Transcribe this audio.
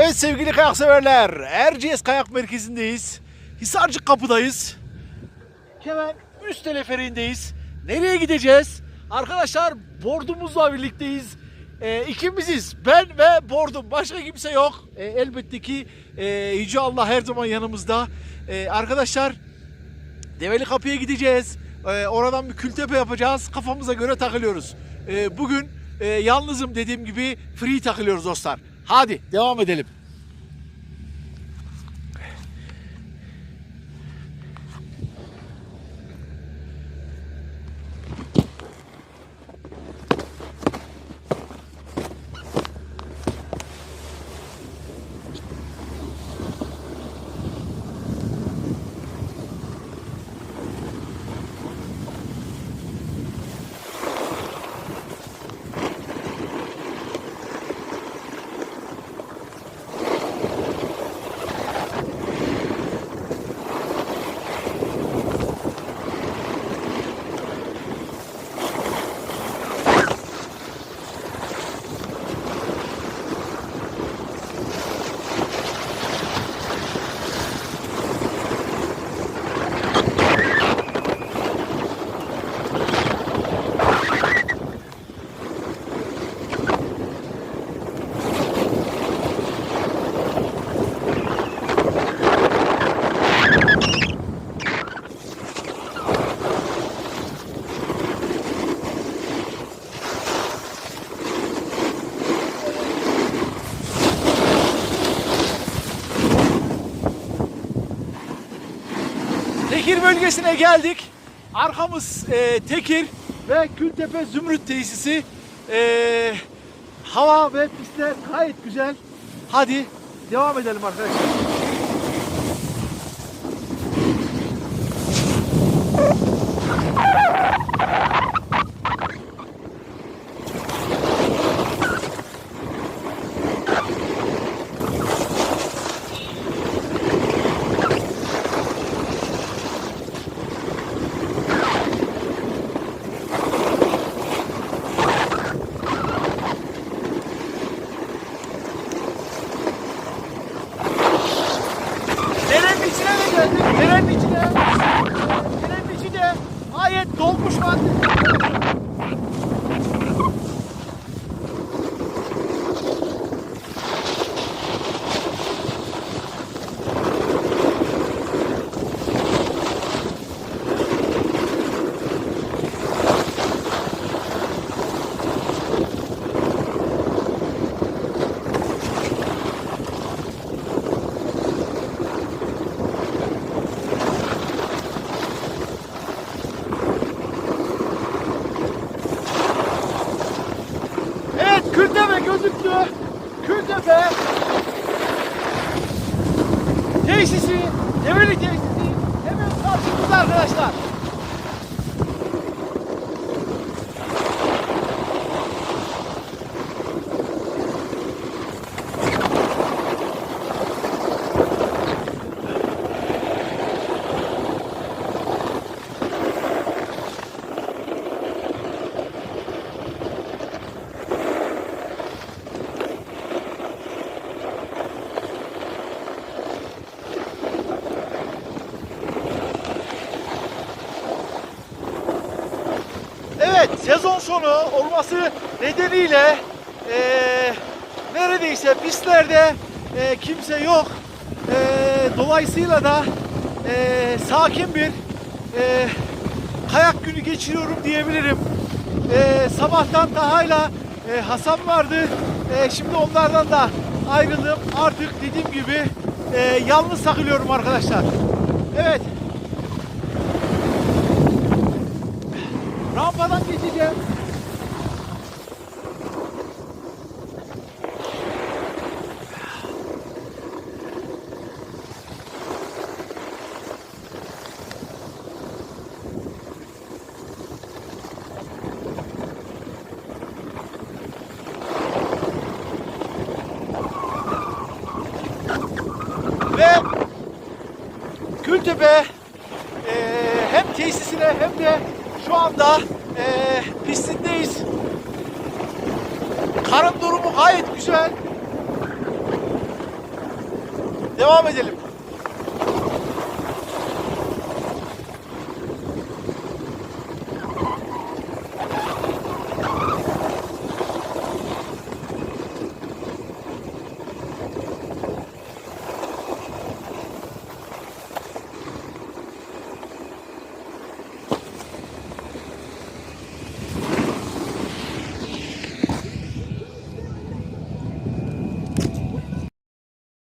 Evet sevgili kayak severler, Erciyes Kayak Merkezi'ndeyiz. Hisarcık Kapı'dayız. Hemen üst teleferiğindeyiz. Nereye gideceğiz? Arkadaşlar bordumuzla birlikteyiz. Ee, ikimiziz. Ben ve bordum. Başka kimse yok. Ee, elbette ki e, Yüce Allah her zaman yanımızda. Ee, arkadaşlar Develi Kapı'ya gideceğiz. Ee, oradan bir kültepe yapacağız. Kafamıza göre takılıyoruz. Ee, bugün e, yalnızım dediğim gibi free takılıyoruz dostlar. Hadi devam edelim. Tekir bölgesine geldik. Arkamız e, Tekir ve Kültepe Zümrüt tesisi. E, hava ve pistler gayet güzel. Hadi devam edelim arkadaşlar. Gözüktü. Kültepe tesisi, Develi tesisi hemen karşımızda arkadaşlar. Sezon sonu olması nedeniyle eee, neredeyse pistlerde eee, kimse yok. Eee, dolayısıyla da eee, sakin bir eee, kayak günü geçiriyorum diyebilirim. Eee, sabahtan Taha'yla eee, Hasan vardı. Eee, şimdi onlardan da ayrıldım. Artık dediğim gibi eee, yalnız takılıyorum arkadaşlar. Evet Rampadan geçeceğim. Ve Kültepe eee, hem tesisine hem de şu anda ee, pistindeyiz. Karın durumu gayet güzel. Devam edelim.